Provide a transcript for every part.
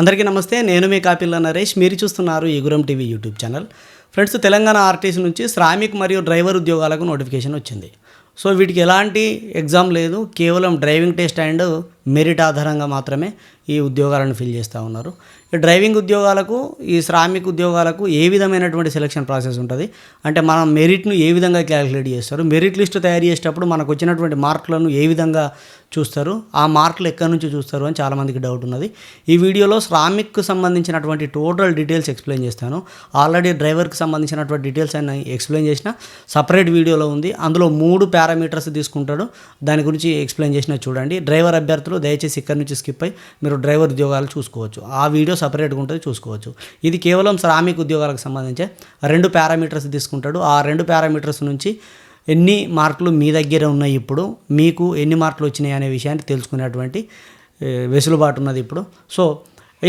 అందరికీ నమస్తే నేను మీ కాపిల్ల నరేష్. మీరు చూస్తున్నారు Eeguram TV YouTube channel. Friends Telangana RTC నుంచి శ్రామిక్ మరియు డ్రైవర్ ఉద్యోగాలకు నోటిఫికేషన్ వచ్చింది. సో వీటికి ఎలాంటి ఎగ్జామ్ లేదు కేవలం డ్రైవింగ్ టెస్ట్ అండ్ మెరిట్ ఆధారంగా మాత్రమే ఈ ఉద్యోగాలను ఫిల్ చేస్తూ ఉన్నారు. ఈ డ్రైవింగ్ ఉద్యోగాలకు ఈ శ్రామిక్ ఉద్యోగాలకు ఏ విధమైనటువంటి సెలక్షన్ ప్రాసెస్ ఉంటుంది? అంటే మనం మెరిట్ను ఏ విధంగా క్యాలిక్యులేట్ చేస్తారు? మెరిట్ లిస్ట్ తయారు చేసేటప్పుడు మనకు వచ్చినటువంటి మార్కులను ఏ విధంగా చూస్తారు? ఆ మార్కులు ఎక్కడి నుంచి చూస్తారు అని చాలామందికి డౌట్ ఉన్నది. ఈ వీడియోలో శ్రామిక్కు సంబంధించినటువంటి టోటల్ డీటెయిల్స్ ఎక్స్ప్లెయిన్ చేస్తాను. ఆల్రెడీ డ్రైవర్కి సంబంధించినటువంటి డీటెయిల్స్ అని ఎక్స్ప్లెయిన్ చేసిన. సపరేట్ వీడియోలో ఉంది. అందులో మూడు పారామీటర్స్ తీసుకుంటాడు. దాని గురించి ఎక్స్ప్లెయిన్ చేసిన చూడండి. డ్రైవర్ అభ్యర్థులు దయచేసి ఇక్కడ నుంచి స్కిప్ అయ్యి మీరు డ్రైవర్ ఉద్యోగాలు చూసుకోవచ్చు. ఆ వీడియో సపరేట్గా ఉంటుంది చూసుకోవచ్చు. ఇది కేవలం శ్రామిక ఉద్యోగాలకు సంబంధించి రెండు పారామీటర్స్ తీసుకుంటాడు. ఆ రెండు పారామీటర్స్ నుంచి ఎన్ని మార్కులు మీ దగ్గర ఉన్నాయి ఇప్పుడు మీకు ఎన్ని మార్కులు వచ్చినాయి అనే విషయాన్ని తెలుసుకునేటువంటి వెసులుబాటు ఉన్నది ఇప్పుడు. సో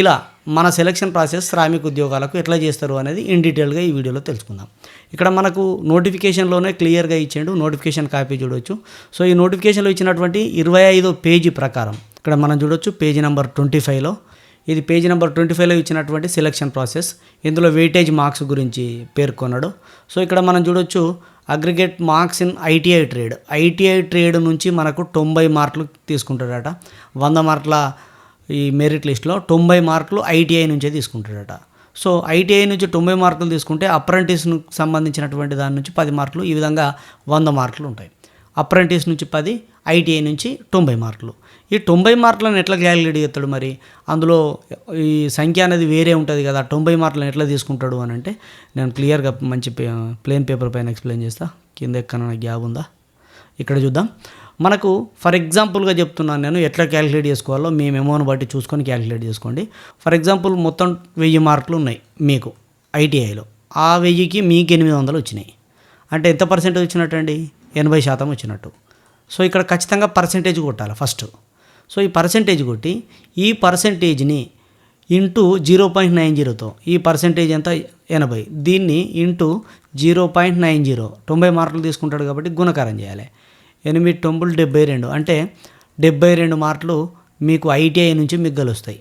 ఇలా మన సెలక్షన్ ప్రాసెస్ శ్రామిక ఉద్యోగాలకు ఎట్లా చేస్తారు అనేది ఇన్ డీటెయిల్గా ఈ వీడియోలో తెలుసుకుందాం. ఇక్కడ మనకు నోటిఫికేషన్లోనే క్లియర్గా ఇచ్చాడు నోటిఫికేషన్ కాపీ చూడొచ్చు. సో ఈ నోటిఫికేషన్లో ఇచ్చినటువంటి ఇరవై ఐదో పేజీ ప్రకారం ఇక్కడ మనం చూడొచ్చు పేజీ నెంబర్ ట్వంటీ ఫైవ్లో ఇది పేజీ నెంబర్ ట్వంటీ ఫైవ్లో ఇచ్చినటువంటి సెలక్షన్ ప్రాసెస్ ఇందులో వెయిటేజ్ మార్క్స్ గురించి పేర్కొన్నాడు. సో ఇక్కడ మనం చూడొచ్చు aggregate marks in ITI trade ITI trade నుంచి మనకు తొంభై మార్కులు తీసుకుంటాడట వంద మార్కుల ఈ మెరిట్ లిస్ట్లో తొంభై మార్కులు ఐటీఐ నుంచే తీసుకుంటాడట. సో ఐటీఐ నుంచి తొంభై మార్కులు తీసుకుంటే అప్రెంటిస్ను సంబంధించినటువంటి దాని నుంచి పది మార్కులు ఈ విధంగా వంద మార్కులు ఉంటాయి. అప్రెంటిస్ నుంచి పది ఐటీఐ నుంచి తొంభై మార్కులు. ఈ తొంభై మార్కులను ఎట్లా క్యాలిక్యులేట్ చేస్తాడు మరి? అందులో ఈ సంఖ్య అనేది వేరే ఉంటుంది కదా తొంభై మార్కులను ఎట్లా తీసుకుంటాడు అని అంటే నేను క్లియర్గా మంచి ప్లేన్ పేపర్ పైన ఎక్స్ప్లెయిన్ చేస్తా. కింద ఎక్కడ గ్యాప్ ఉందా? ఇక్కడ చూద్దాం. మనకు ఫర్ ఎగ్జాంపుల్గా చెప్తున్నాను నేను ఎట్లా క్యాలిక్యులేట్ చేసుకోవాలో మీ మెమోని బట్టి చూసుకొని క్యాలిక్యులేట్ చేసుకోండి. ఫర్ ఎగ్జాంపుల్ మొత్తం వెయ్యి మార్కులు ఉన్నాయి మీకు ఐటీఐలో. ఆ వెయ్యికి మీకు ఎనిమిది వందలు వచ్చినాయి. అంటే ఎంత పర్సెంటేజ్ వచ్చినట్టండి ఎనభై శాతం వచ్చినట్టు. సో ఇక్కడ ఖచ్చితంగా పర్సెంటేజ్ కొట్టాలి ఫస్ట్ సో ఈ పర్సెంటేజ్ కొట్టి ఈ పర్సెంటేజ్ని ఇంటూ జీరో పాయింట్ నైన్ జీరోతో ఈ పర్సెంటేజ్ ఎంత? ఎనభై. దీన్ని into zero point nine zero. తొంభై మార్కులు తీసుకుంటాడు కాబట్టి గుణకారం చేయాలి. ఎనిమిది తొంభులు డెబ్బై రెండు. అంటే డెబ్బై రెండు మార్కులు మీకు ఐటీఐ నుంచి మీకు గెలుస్తాయి.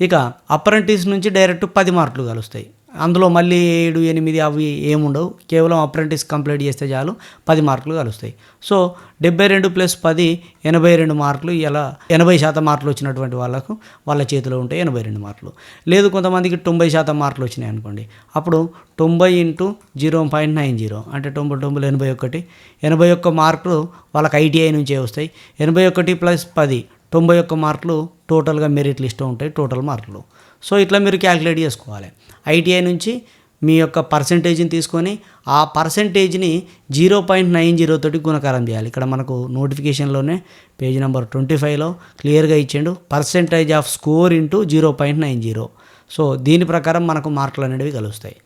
ఇక అప్రెంటిస్ నుంచి డైరెక్ట్ పది మార్కులు కలుస్తాయి అందులో మళ్ళీ ఏడు ఎనిమిది అవి ఏముండవు. కేవలం అప్రెంటిస్ కంప్లీట్ చేస్తే చాలు పది మార్కులు కలుస్తాయి. సో డెబ్బై రెండు ప్లస్ పది ఎనభై రెండు మార్కులు ఇలా ఎనభై శాతం మార్కులు వచ్చినటువంటి వాళ్ళకు వాళ్ళ చేతిలో ఉంటాయి ఎనభై రెండు మార్కులు. లేదు కొంతమందికి తొంభై శాతం మార్కులు వచ్చినాయి అనుకోండి. అప్పుడు తొంభై into zero point nine zero అంటే తొంభై తొంభై ఎనభై ఒకటి. ఎనభై ఒక్క మార్కులు వాళ్ళకి ఐటీఐ నుంచే వస్తాయి. ఎనభై ఒకటి ప్లస్ పది తొంభై ఒక్క మార్కులు టోటల్గా మెరిట్ లిస్ట్లో ఉంటాయి. టోటల్ మార్కులు. సో ఇట్లా మీరు క్యాలిక్యులేట్ చేసుకోవాలి. ఐటీఐ నుంచి మీ యొక్క పర్సంటేజ్ని తీసుకొని ఆ పర్సంటేజ్ని జీరో పాయింట్ నైన్ జీరో తోటి గుణకారం చేయాలి. ఇక్కడ మనకు నోటిఫికేషన్లోనే పేజ్ నెంబర్ ట్వంటీ ఫైవ్లో క్లియర్గా ఇచ్చిండు. Percentage of score into zero point nine zero. So దీని ప్రకారం మనకు మార్కులు అనేవి కలుస్తాయి.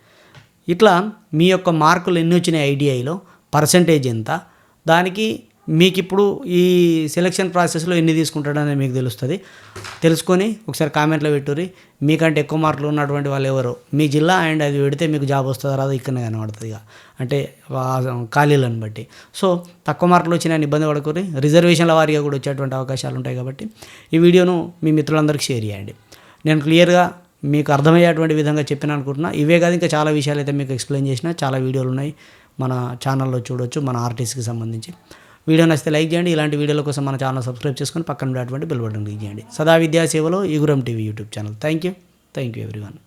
ఇట్లా మీ యొక్క మార్కులు ఎన్ని వచ్చినాయి ఐడిఐలో పర్సంటేజ్ ఎంత? దానికి మీకు ఇప్పుడు ఈ సెలక్షన్ ప్రాసెస్లో ఎన్ని తీసుకుంటాడనేది మీకు తెలుస్తుంది. తెలుసుకొని ఒకసారి కామెంట్లో పెట్టుర్రి మీకంటే ఎక్కువ మార్కులు ఉన్నటువంటి వాళ్ళు ఎవరు? మీ జిల్లా అండ్ అది పెడితే మీకు జాబ్ వస్తుందా రాదు? ఇక్కడనే కనబడుతుంది ఇక. అంటే ఖాళీలను బట్టి. సో తక్కువ మార్కులు వచ్చిన ఇబ్బంది పడుకుని రిజర్వేషన్ల వారిగా కూడా వచ్చేటువంటి అవకాశాలు ఉంటాయి కాబట్టి ఈ వీడియోను మీ మిత్రులందరికీ షేర్ చేయండి. నేను క్లియర్గా మీకు అర్థమయ్యేటువంటి విధంగా చెప్పిన అనుకుంటున్నా. ఇవే కాదు ఇంకా చాలా విషయాలు అయితే మీకు ఎక్స్ప్లెయిన్ చేసిన చాలా వీడియోలు ఉన్నాయి మన ఛానల్లో చూడొచ్చు మన ఆర్టిస్ట్కి సంబంధించి. వీడియో నచ్చితే లైక్ చేయండి. ఇలాంటి వీడియోల కోసం మన ఛానల్ సబ్స్క్రైబ్ చేసుకొని పక్కన ఉన్నటువంటి బిల్ బటన్ క్లిక్ చేయండి. సదా విద్యా సేవలో Eeguram TV YouTube channel. Thank you thank you everyone.